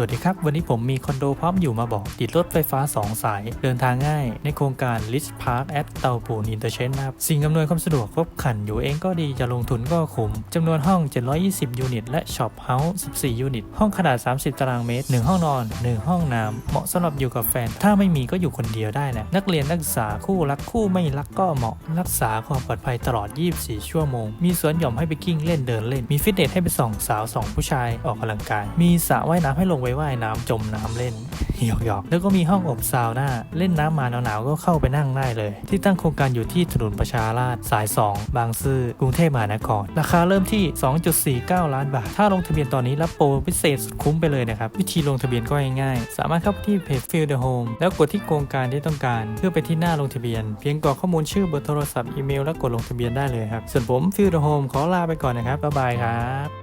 วัสดีครับ วันนี้ผมมีคอนโดพร้อมอยู่มาบอก ติดรถไฟฟ้า 2 สาย เดินทางง่าย ในโครงการ l i s t Park at เตาปูนอินเตอร์เชนนะครับ สิ่งอำนวยความสะดวกครบครันอยู่เองก็ดีจะลงทุนก็คุ้มจำนวนห้อง 720 ยูนิต และช็อปเฮาส์14 ยูนิต ห้องขนาด 30 ตารางเมตร 1 ห้องนอน 1 ห้องน้ำเหมาะสำหรับอยู่กับแฟน ถ้าไม่มีก็อยู่คนเดียวได้นะนักเรียนนักศึกษาคู่รักคู่ไม่รักก็เหมาะรักษาความปลอดภัยตลอด 24 ชั่วโมง มีสวนหย่อมให้ไปกิ้งเล่นเดินเล่นมีฟิตเนสให้ไปส่องสาวสองผู้ชายออกกำลังกายมีสระว่ายน้ำให้ลงไปว่ายน้ำจมน้ำเล่นหยอกหยอกๆแล้วก็มีห้องอบซาวน่าเล่นน้ำมาหนาวๆก็เข้าไปนั่งได้เลย ที่ตั้งโครงการอยู่ที่ถนนประชาราษฎร์สาย 2 บางซื่อกรุงเทพมหานครราคาเริ่มที่ 2.49 ล้านบาท ถ้าลงทะเบียนตอนนี้รับโปรพิเศษสุดคุ้มไปเลยนะครับ วิธีลงทะเบียนก็ง่ายๆ สามารถเข้าไปที่เพจ Feel the Home แล้วกดที่โครงการที่ต้องการ เพื่อไปที่หน้าลงทะเบียน เพียงกรอกข้อมูลชื่อเบอร์โทรศัพท์อีเมลแล้วกดลงทะเบียนได้เลยครับส่วนผม Feel the Home ขอลาไปก่อนนะครับบ๊ายบายครับ